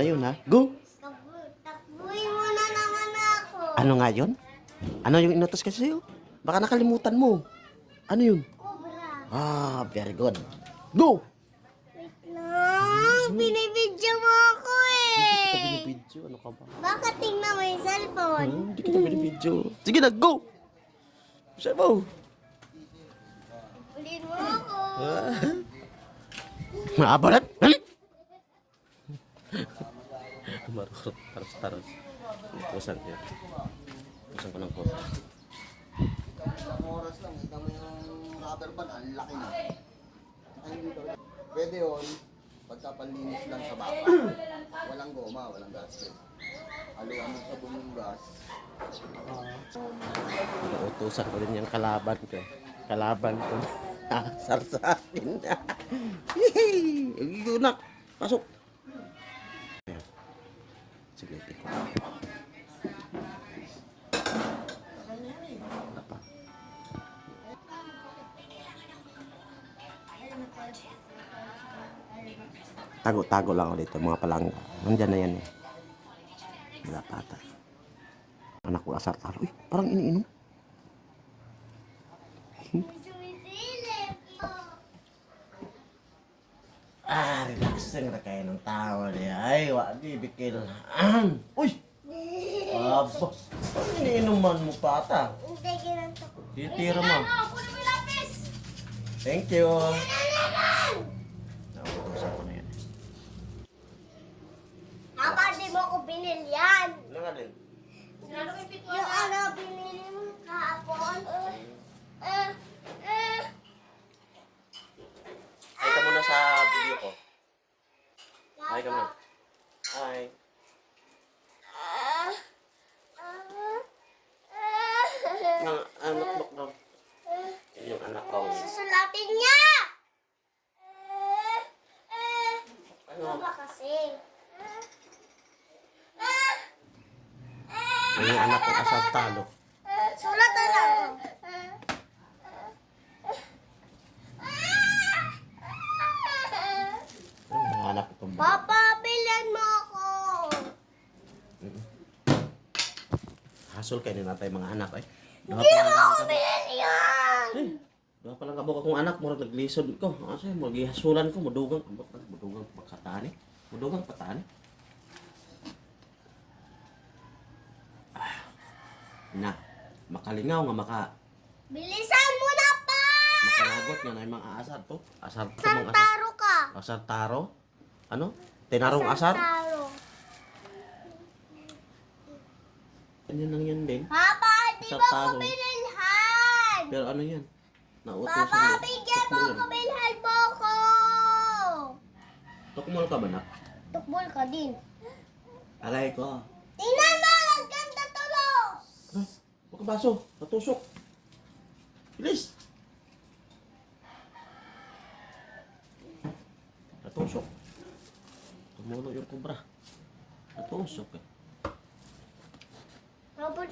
Na yun ha? Go! Takbu- Takbuhin mo na naman ako. Ano nga yun? Ano yung inutos kasi sa'yo? Baka nakalimutan mo. Ano yun? Cobra. Ah, very good. Go! Wait lang. Binibidyo mo ako Hindi kita eh. binibidyo. Ano ka ba? Baka tingnan mo yung cellphone. Hmm, Hindi kita binibidyo. Sige na, go! Siya mo. Mo ako. Maabalat! Hali! Marurot. Taros, taros. Utusan ko yun. Utusan ko ng. Isang oras lang, kita mo yung rubber band, ang laki na. Ay, hindi. Pwede yun, pagkapalinis lang sa baka. Walang goma, walang gasket. Haluan ng sabon yung gas. Utusan ko rin yung kalaban ko. Kalaban ko. Asar sa akin. Yunak! Pasok! Sige, pa. Tago-tago lang ulit mga palangga. Nandyan na yan eh. Wala. Anak ko asar talo. Uy, parang iniinom. Sumisilip. Ah, relaxing na kayo ng tao niya. Ay, wa di bikil. Uy! Aba, iniinuman mo pa ata. Hindi, ginanto ko. Titira mo. kunin mo yung lapis. Thank you. Nauutosan ko na yan. Papa, di mo ko binilyan. Ano nga din? Yung ano, binili mo kahapon. Eh, eh. Ay ka muna sa video ko. Ay ka muna. Hi. Ah, ah, ah. Ang anak mo daw. Yan ko. Susulatin niya! Ano Ano? kasi? Yan yung anak ko asar talo. Sulat na lang. Yan yung anak ko itong Papa, bilan mo ako. Hasol kayo na tayo mga anak eh. Hindi mo ako binilyan. Eh, Dua pa lang kabok akong anak, murag naglisod ko. Kasi magihasulan ko, mudugang, ambot na, mudugang pagkatani. Mudugang patani. Ah, na, makalingaw nga maka, Bilisan mo na pa! makalagot nga na yung mga asar to. Asar to, mga asar. Santaro ka. Asar taro? Ano? Tinarong asar? Santaro. Ganyan lang yan din. Papa, di mo ko binilhan. Pero ano yan? Papa, bigyan mo Tukmol ko yan. bilhan mo ko. Tukmol ka ba na? Tukbol ka din. Alay ko. Tingnan mo, ang ganda tulog. Ah, baka baso. Natusok. Bilis. Natusok. Tumulo yung kubra. Natusok eh. Robot,